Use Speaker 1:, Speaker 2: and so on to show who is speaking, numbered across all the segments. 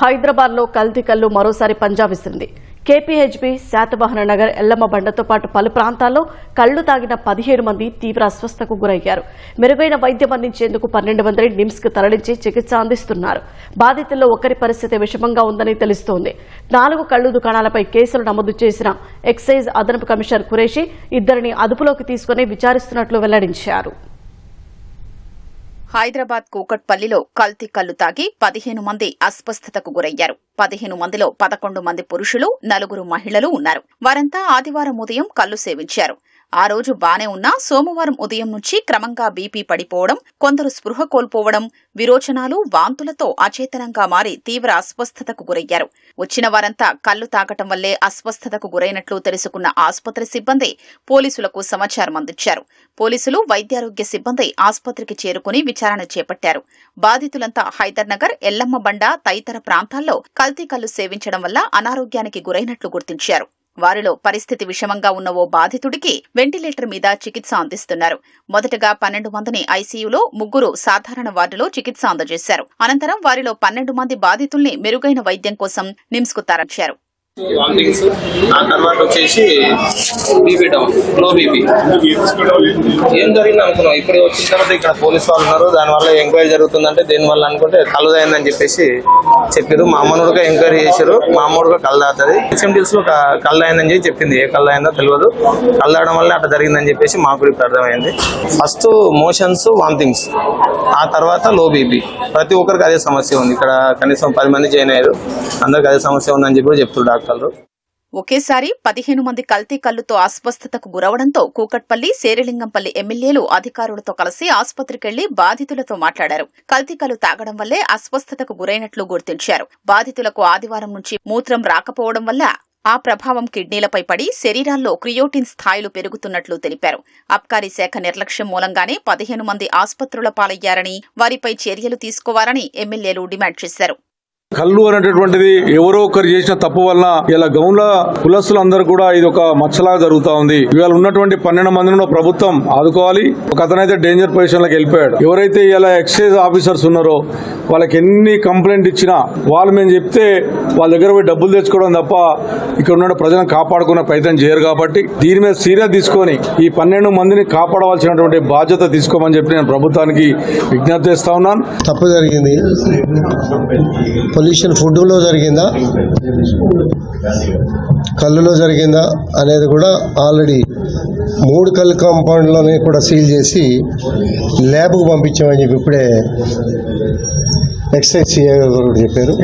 Speaker 1: హైదరాబాద్లో కల్తీ కల్లు మరోసారి పంజా విసిరింది కేపీహెచ్బీ శాతవాహన నగర్ ఎల్లమ్మ బండతో పాటు పలు ప్రాంతాల్లో కళ్ళు తాగిన పదిహేడు మంది తీవ్ర అస్వస్థకు గురయ్యారు. మెరుగైన వైద్యం అందించేందుకు పన్నెండు మంది నిమ్స్కు తరలించి చికిత్స అందిస్తున్నారు. బాధితుల్లో ఒకరి పరిస్థితి విషమంగా ఉందని తెలుస్తోంది. నాలుగు కళ్ళు దుకాణాలపై కేసులు నమోదు చేసిన ఎక్సైజ్ అదనపు కమిషనర్ ఖురేషి ఇద్దరిని అదుపులోకి తీసుకుని విచారిస్తున్నట్లు వెల్లడించారు.
Speaker 2: హైదరాబాద్ కూకట్పల్లిలో కల్తీ కల్లు తాగి పదిహేను మంది అస్వస్థతకు గురయ్యారు. పదిహేను మందిలో పదకొండు మంది పురుషులు నలుగురు మహిళలు ఉన్నారు. వారంతా ఆదివారం ఉదయం కల్లు సేవించారు. ఆ రోజు బానే ఉన్నా. సోమవారం ఉదయం నుంచి క్రమంగా బీపీ పడిపోవడం కొందరు స్పృహ కోల్పోవడం విరోచనాలు వాంతులతో అచేతనంగా మారి తీవ్ర అస్వస్థతకు గురయ్యారు. వచ్చిన వారంతా కల్లు తాగటం వల్లే అస్వస్థతకు గురైనట్లు తెలుసుకున్న ఆసుపత్రి సిబ్బంది పోలీసులకు సమాచారం అందించారు. పోలీసులు వైద్యారోగ్య సిబ్బంది ఆసుపత్రికి చేరుకుని విచారణ చేపట్టారు. బాధితులంతా హైదర్నగర్ ఎల్లమ్మ బండ తదితర ప్రాంతాల్లో కల్తీ కళ్ళు సేవించడం వల్ల అనారోగ్యానికి గురైనట్లు గుర్తించారు. వారిలో పరిస్థితి విషమంగా ఉన్న ఓ బాధితుడికి వెంటిలేటర్ మీద చికిత్స అందిస్తున్నారు. మొదటగా పన్నెండు మందిని ఐసీయూలో ముగ్గురు సాధారణ వార్డులో చికిత్స అందజేశారు. అనంతరం వారిలో పన్నెండు మంది బాధితుల్ని మెరుగైన వైద్యం కోసం నిమ్స్కు తరలించారు.
Speaker 3: వామిటింగ్స్ ఆ తర్వాత వచ్చేసి బీపీ డౌన్లో బీపీ ఏం జరిగింది అనుకున్నాం ఇప్పుడు వచ్చిన తర్వాత ఇక్కడ పోలీస్ వాళ్ళు ఉన్నారు. దానివల్ల ఎంక్వైరీ జరుగుతుందంటే దీనివల్ల అనుకుంటే కళ్ళు చెప్పేసి చెప్పారు మా అమ్మను ఎంక్వైరీ చేశారు మా అమ్మ కలదాతుంది కళ్ళు హెచ్ఎండిల్స్లో కలదైందని చెప్పి చెప్పింది. ఏ కలదైందో తెలియదు కలదడం వల్ల అట్లా జరిగిందని చెప్పేసి మాకు ఇప్పుడు అర్థమైంది. ఫస్ట్ మోషన్స్ వామిటింగ్స్ ఆ తర్వాత లో బీపీ ప్రతి ఒక్కరికి అదే సమస్య ఉంది. ఇక్కడ కనీసం పది మంది జాయిన్ అయ్యారు. అందరికి అదే సమస్య ఉందని చెప్పి చెప్తున్నారు డాక్టర్లు.
Speaker 2: ఒకేసారి పదిహేను మంది కల్తీ కళ్ళుతో అస్వస్థతకు గురవడంతో కూకట్పల్లి శేరిలింగంపల్లి ఎమ్మెల్యేలు అధికారులతో కలిసి ఆసుపత్రికెళ్ళి బాధితులతో మాట్లాడారు. కల్తీ కల్లు తాగడం వల్లే అస్వస్థతకు గురైనట్లు గుర్తించారు. బాధితులకు ఆదివారం నుంచి మూత్రం రాకపోవడం వల్ల ఆ ప్రభావం కిడ్నీలపై పడి శరీరాల్లో క్రియోటిన్ స్థాయిలు పెరుగుతున్నట్లు తెలిపారు. అబ్కారీ శాఖ నిర్లక్ష్యం మూలంగానే పదిహేను మంది ఆసుపత్రుల పాలయ్యారని వారిపై చర్యలు తీసుకోవాలని ఎమ్మెల్యేలు డిమాండ్ చేశారు.
Speaker 4: కళ్ళు అనేటటువంటిది ఎవరో ఒకరు చేసిన తప్పు వలన ఇలా గౌన్ల కులస్తులందరూ కూడా ఇది ఒక మచ్చలా జరుగుతా ఉంది. ఇవాళ ఉన్నటువంటి పన్నెండు మందిని ప్రభుత్వం ఆదుకోవాలి. ఒక అతనైతే డేంజర్ పొజిషన్లోకి వెళ్ళిపోయాడు. ఎవరైతే ఇలా ఎక్సైజ్ ఆఫీసర్స్ ఉన్నారో వాళ్ళకి ఎన్ని కంప్లైంట్ ఇచ్చినా వాళ్ళు మేము చెప్తే వాళ్ళ దగ్గర పోయి డబ్బులు తెచ్చుకోవడం తప్ప ఇక్కడ ఉన్న ప్రజలను కాపాడుకునే ప్రయత్నం చేయరు కాబట్టి దీని మీద సీరియస్ తీసుకొని ఈ పన్నెండు మందిని కాపాడవలసినటువంటి బాధ్యత తీసుకోమని చెప్పి నేను ప్రభుత్వానికి విజ్ఞప్తి చేస్తా ఉన్నాను.
Speaker 5: తప్పు జరిగింది. పొల్యూషన్ ఫుడ్లో జరిగిందా? కళ్ళులో జరిగిందా అనేది కూడా ఆల్రెడీ మూడు కళ్ళు కాంపౌండ్లోనే కూడా సీల్ చేసి ల్యాబ్కు పంపించామని చెప్పి ఇప్పుడే ఎక్సైజ్ సిఐ గారు కూడా చెప్పారు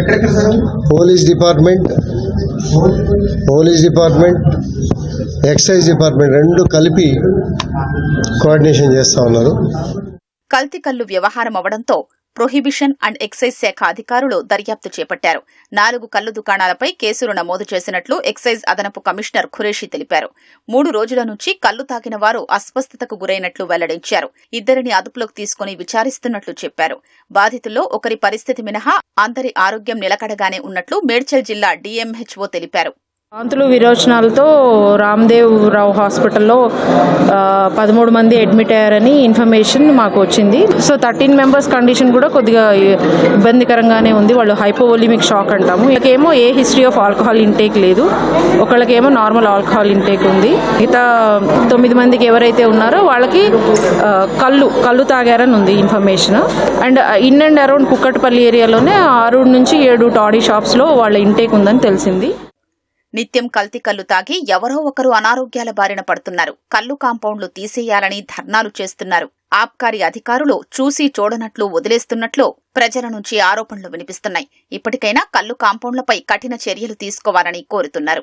Speaker 5: police department police department excise department రెండు కలిపి కోఆర్డినేషన్ చేస్తూ ఉన్నారు.
Speaker 2: కల్తీ కల్లు వ్యవహారం అవడంతో ప్రొహిబిషన్ అండ్ ఎక్సైజ్ శాఖ అధికారులు దర్యాప్తు చేపట్టారు. నాలుగు కల్లు దుకాణాలపై కేసులు నమోదు చేసినట్లు ఎక్సైజ్ అదనపు కమిషనర్ ఖురేషి తెలిపారు. మూడు రోజుల నుంచి కల్లు తాకిన వారు అస్వస్థతకు గురైనట్లు వెల్లడించారు. ఇద్దరిని అదుపులోకి తీసుకుని విచారిస్తున్నట్లు చెప్పారు. బాధితుల్లో ఒకరి పరిస్థితి మినహా అందరి ఆరోగ్యం నిలకడగానే ఉన్నట్లు మేడ్చల్ జిల్లా డీఎంహెచ్ఓ తెలిపారు.
Speaker 6: వాంతులు విరోచనాలతో రామ్దేవ్ రావు హాస్పిటల్లో పదమూడు మంది అడ్మిట్ అయ్యారని ఇన్ఫర్మేషన్ మాకు వచ్చింది. సో థర్టీన్ మెంబర్స్ కండిషన్ కూడా కొద్దిగా ఇబ్బందికరంగానే ఉంది. వాళ్ళు హైపోవోలిమిక్ షాక్ అంటాము. ఇకేమో a history of alcohol intake లేదు. ఒకళ్ళకేమో నార్మల్ ఆల్కహాల్ ఇంటేక్ ఉంది. మిగతా తొమ్మిది మందికి ఎవరైతే ఉన్నారో వాళ్ళకి కళ్ళు కళ్ళు తాగారని ఉంది information. And in and around Kukatpally ఏరియాలోనే ఆరు నుంచి ఏడు టాడీ షాప్స్లో వాళ్ళ ఇంటేక్ ఉందని తెలిసింది.
Speaker 2: నిత్యం కల్తీ కల్లు తాగి ఎవరో ఒకరు అనారోగ్యాల బారిన పడుతున్నారు. కల్లు కాంపౌండ్లు తీసేయాలని ధర్నాలు చేస్తున్నారు. ఆబ్కారీ అధికారులు చూసి చూడనట్లు వదిలేస్తున్నట్లు ప్రజల నుంచి ఆరోపణలు వినిపిస్తున్నాయి. ఇప్పటికైనా కల్లు కాంపౌండ్లపై కఠిన చర్యలు తీసుకోవాలని కోరుతున్నారు.